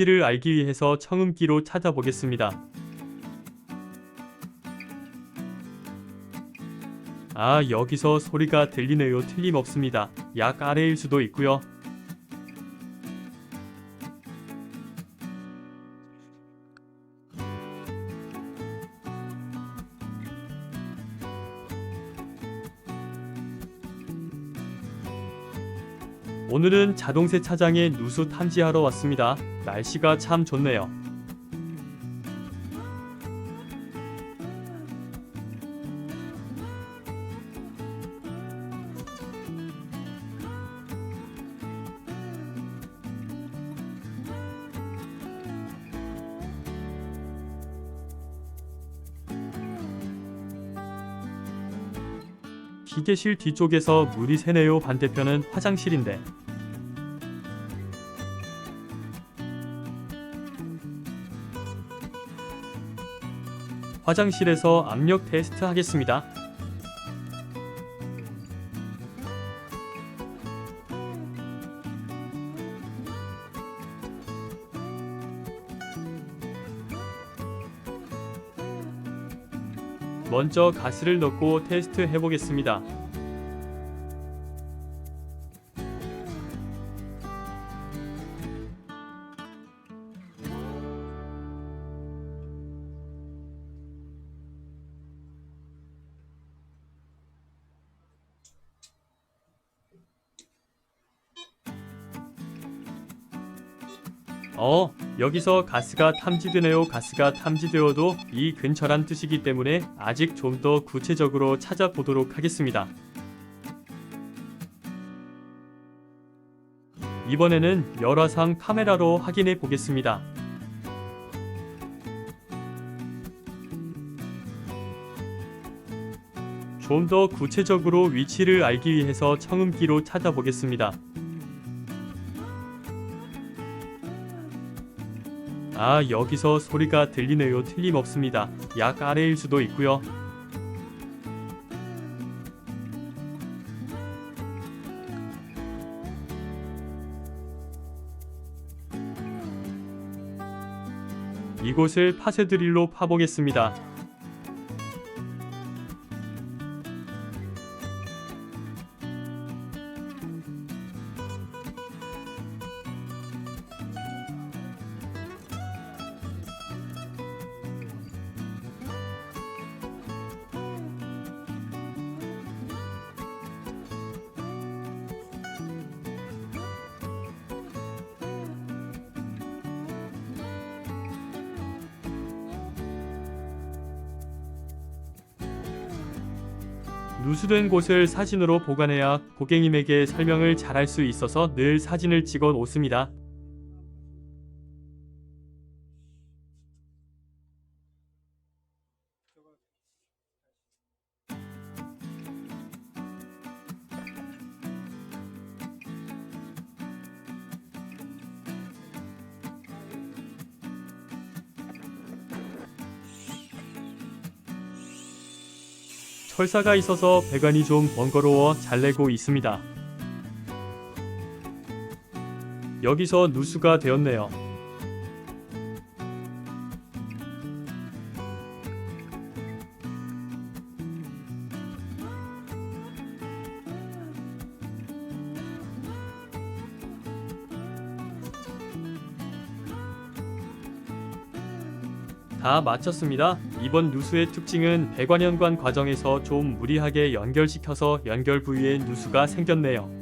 이를 알기 위해서 청음기로 찾아보겠습니다. 아, 여기서 소리가 들리네요. 틀림없습니다. 약 아래일 수도 있고요. 오늘은 자동 세 차장에 누수 탐지하러 왔습니다. 날씨가 참 좋네요. 기계실 뒤쪽에서 물이 새네요. 반대편은 화장실인데. 화장실에서 압력 테스트 하겠습니다. 먼저 가스를 넣고 테스트 해보겠습니다. 어, 여기서 가스가 탐지되네요. 가스가 탐지되어도 이 근처란 뜻이기 때문에 아직 좀 더 구체적으로 찾아보도록 하겠습니다. 이번에는 열화상 카메라로 확인해 보겠습니다. 좀 더 구체적으로 위치를 알기 위해서 청음기로 찾아보겠습니다. 아, 여기서 소리가 들리네요. 틀림없습니다. 약 아래일 수도 있고요. 이곳을 파쇄드릴로 파보겠습니다. 누수된 곳을 사진으로 보관해야 고객님에게 설명을 잘할 수 있어서 늘 사진을 찍어 놓습니다. 철사가 있어서 배관이 좀 번거로워 잘 내고 있습니다. 여기서 누수가 되었네요. 다 마쳤습니다. 이번 누수의 특징은 배관연관 과정에서 좀 무리하게 연결시켜서 연결 부위에 누수가 생겼네요.